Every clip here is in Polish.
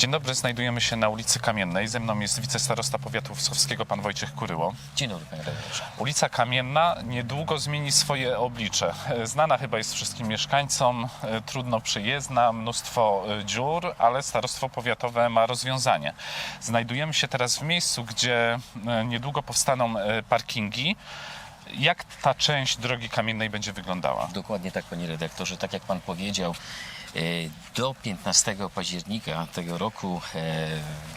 Dzień dobry, znajdujemy się na ulicy Kamiennej. Ze mną jest wicestarosta powiatu wsowskiego, pan Wojciech Kuryło. Dzień dobry, panie redaktorze. Ulica Kamienna niedługo zmieni swoje oblicze. Znana chyba jest wszystkim mieszkańcom, trudno przyjezdna, mnóstwo e, dziur, ale starostwo powiatowe ma rozwiązanie. Znajdujemy się teraz w miejscu, gdzie e, niedługo powstaną e, parkingi. Jak ta część drogi kamiennej będzie wyglądała? Dokładnie tak, panie redaktorze. Tak jak pan powiedział, do 15 października tego roku e,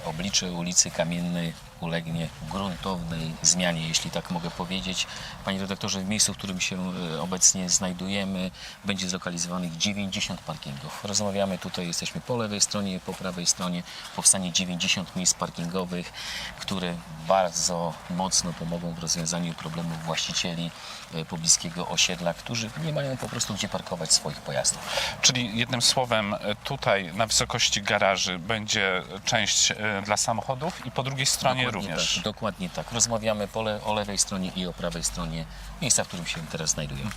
oblicze ulicy Kamiennej ulegnie gruntownej zmianie, jeśli tak mogę powiedzieć. Panie redaktorze, w miejscu, w którym się e, obecnie znajdujemy, będzie zlokalizowanych 90 parkingów. Rozmawiamy tutaj, jesteśmy po lewej stronie, po prawej stronie. Powstanie 90 miejsc parkingowych, które bardzo mocno pomogą w rozwiązaniu problemów właścicieli e, pobliskiego osiedla, którzy nie mają po prostu gdzie parkować swoich pojazdów. Czyli jednym słowem, e, tutaj na wysokości garaży będzie część dla samochodów i po drugiej stronie również. Tak, dokładnie tak. Rozmawiamy po le, o lewej stronie i o prawej stronie miejsca, w którym się teraz znajdujemy.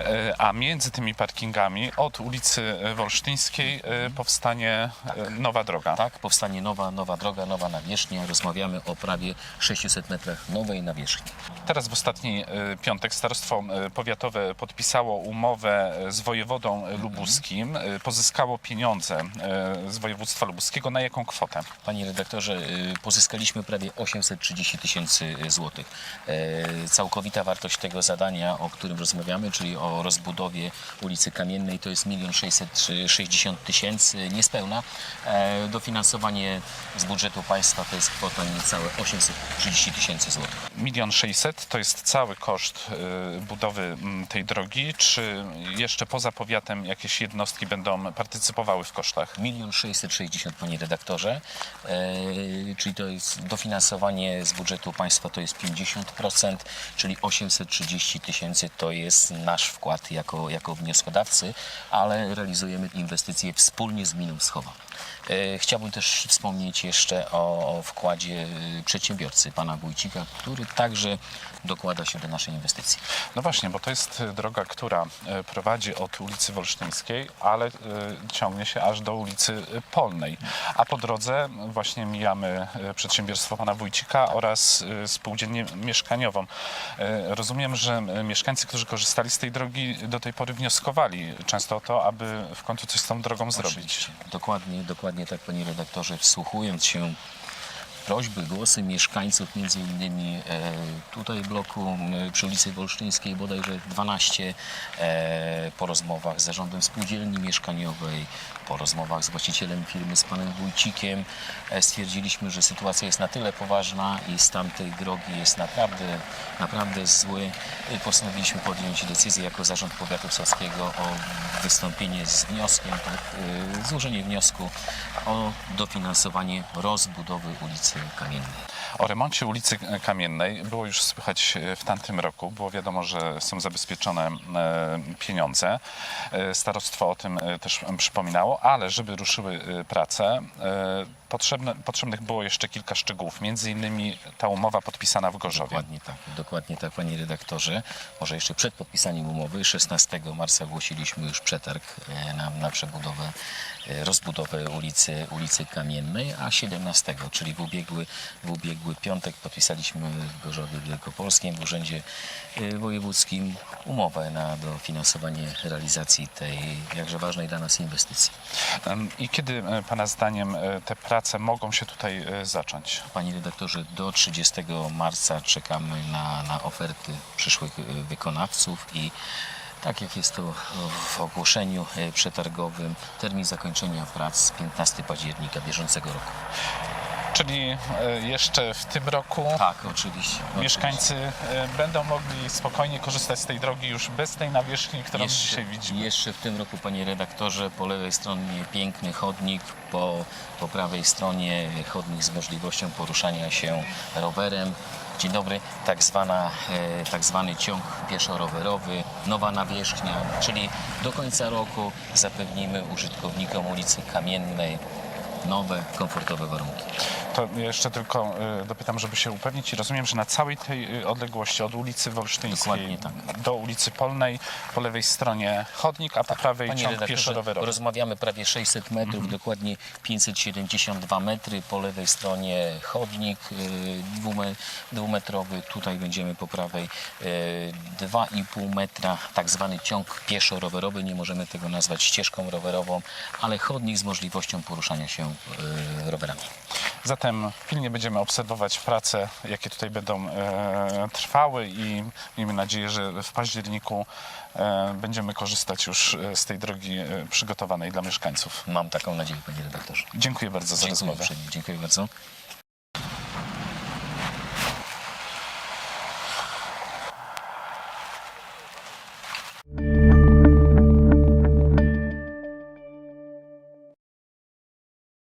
E, A między tymi parkingami od ulicy Wolsztyńskiej e, powstanie e, nowa droga. Tak, powstanie nowa, nowa droga, nowa nawierzchnia. Rozmawiamy o prawie 600 metrach nowej nawierzchni. Teraz w ostatni piątek Starostwo Powiatowe podpisało umowę z wojewodą e, lubuskim, pozyskało pieniądze z województwa lubuskiego. Na jaką kwotę? Panie redaktorze, pozyskaliśmy prawie 830 tysięcy złotych. E, Całkowita wartość tego zadania, o którym rozmawiamy, czyli o rozbudowie ulicy Kamiennej, to jest 1 660 tysięcy, niespełna. E, Dofinansowanie z budżetu państwa to jest kwota niecałe 830 tysięcy złotych. Milion sześćset to jest cały koszt e, budowy m, tej drogi. Czy jeszcze poza powiatem jakieś jednostki będą partycypowały w kosztach? Milion 660, panie redaktorze, e, czyli to jest dofinansowanie z budżetu państwa to jest 50%, czyli 830 tysięcy to jest nasz wkład jako, jako wnioskodawcy, ale realizujemy inwestycje wspólnie z gminą Schowa. E, Chciałbym też wspomnieć jeszcze o, wkładzie e, przedsiębiorcy, pana Wójcika, który także dokłada się do naszej inwestycji. No właśnie, bo to jest droga, która e, prowadzi od ulicy Wolsztyńskiej, ale ciągnie się aż do ulicy Polnej. A po drodze właśnie mijamy e, pana Wójcika oraz e, spółdzielnię mieszkaniową. E, Rozumiem, że e, mieszkańcy, którzy korzystali z tej drogi do tej pory wnioskowali często o to, aby w końcu coś z tą drogą zrobić. Oczywiście. Dokładnie, dokładnie tak, panie redaktorze, wsłuchując się prośby, głosy mieszkańców, między innymi e, tutaj bloku przy ulicy Wolsztyńskiej bodajże 12, e, po rozmowach z zarządem spółdzielni mieszkaniowej, po rozmowach z właścicielem firmy, z panem Wójcikiem, e, stwierdziliśmy, że sytuacja jest na tyle poważna i stan tej drogi jest naprawdę, naprawdę zły. Postanowiliśmy podjąć decyzję jako zarząd powiatu wsowskiego o wystąpienie z wnioskiem, tak, złożenie wniosku o dofinansowanie rozbudowy ulicy いい加減ね O remoncie ulicy Kamiennej było już słychać e, w tamtym roku. Było wiadomo, że są zabezpieczone e, pieniądze. E, Starostwo o tym też przypominało, ale żeby ruszyły prace, potrzebne, potrzebnych było jeszcze kilka szczegółów. Między innymi ta umowa podpisana w Gorzowie. Dokładnie tak, dokładnie tak, panie redaktorze. Może jeszcze przed podpisaniem umowy, 16 marca ogłosiliśmy już przetarg na, na przebudowę, rozbudowę ulicy, ulicy Kamiennej, a 17, czyli w ubiegły, w ubiegły piątek podpisaliśmy w Gorzowie Wielkopolskim w Urzędzie e, Wojewódzkim umowę na dofinansowanie realizacji tej jakże ważnej dla nas inwestycji. I kiedy e, Pana zdaniem e, te prace mogą się tutaj e, zacząć? Panie redaktorze, do 30 marca czekamy na, na oferty przyszłych y, wykonawców i tak jak jest to w ogłoszeniu y, przetargowym, termin zakończenia prac 15 października bieżącego roku. Czyli e, jeszcze w tym roku Tak, oczywiście. mieszkańcy e, będą mogli spokojnie korzystać z tej drogi już bez tej nawierzchni, którą Jeszcze, dzisiaj widzimy. jeszcze w tym roku, panie redaktorze, po lewej stronie piękny chodnik, po, po prawej stronie chodnik z możliwością poruszania się rowerem. Dzień dobry, tak, zwana, e, tak zwany ciąg pieszo-rowerowy, nowa nawierzchnia, czyli do końca roku zapewnimy użytkownikom ulicy Kamiennej nowe, komfortowe warunki. To jeszcze tylko y, dopytam, żeby się upewnić i rozumiem, że na całej tej y, odległości od ulicy Wolsztyńskiej tak. do ulicy Polnej po lewej stronie chodnik, a po prawej Panie ciąg pieszo-rowerowy. rozmawiamy prawie 600 metrów, Mhm. dokładnie 572 metry. Po lewej stronie chodnik y, dwume- dwumetrowy, tutaj będziemy po prawej y, 2,5 metra, tak zwany ciąg pieszo-rowerowy. Nie możemy tego nazwać ścieżką rowerową, ale chodnik z możliwością poruszania się rowerami. Zatem pilnie będziemy obserwować prace, jakie tutaj będą e, trwały i miejmy nadzieję, że w październiku e, będziemy korzystać już e, z tej drogi e, przygotowanej dla mieszkańców. Mam taką nadzieję, panie redaktorze. Dziękuję bardzo za Dziękuję rozmowę. uprzejmie. Dziękuję bardzo.